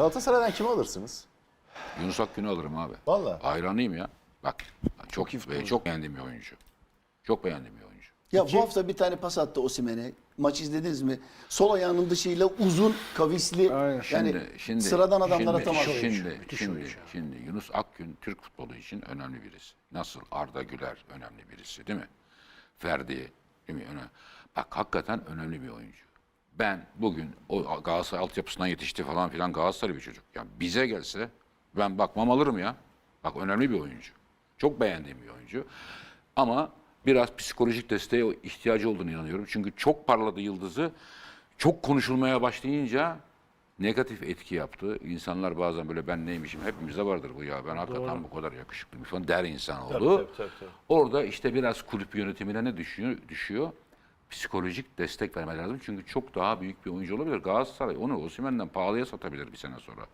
Galatasaray'dan kimi alırsınız? Yunus Akgün'ü alırım abi. Vallahi. Hayranıyım ya. Bak çok çok, çok beğendiğim bir oyuncu. Çok beğendiğim bir oyuncu. Ya bu hafta bir tane pas attı Osimhen'e. Maç izlediniz mi? Sol ayağının dışıyla uzun, kavisli. Aynen. Yani sıradan adamlar şimdi, atamaz. Şimdi, şimdi, oyuncu. şimdi Yunus Akgün Türk futbolu için önemli birisi. Nasıl Arda Güler önemli birisi değil mi? Ferdi değil mi? Öne- Bak hakikaten önemli bir oyuncu. Ben bugün o Galatasaray altyapısından yetişti falan filan Galatasaray bir çocuk. Ya bize gelse ben bakmam alırım ya. Bak önemli bir oyuncu. Çok beğendiğim bir oyuncu. Ama biraz psikolojik desteğe ihtiyacı olduğunu inanıyorum. Çünkü çok parladı yıldızı. Çok konuşulmaya başlayınca negatif etki yaptı. İnsanlar bazen böyle ben neymişim hepimizde vardır bu ya. Ben hakikaten bu kadar yakışıklıyım falan der insan oldu. Tabii, tabii, tabii, tabii. Orada işte biraz kulüp yönetimine ne düşüyor? düşüyor? Psikolojik destek vermeleri lazım. Çünkü çok daha büyük bir oyuncu olabilir. Galatasaray onu Osimhen'den pahalıya satabilir bir sene sonra.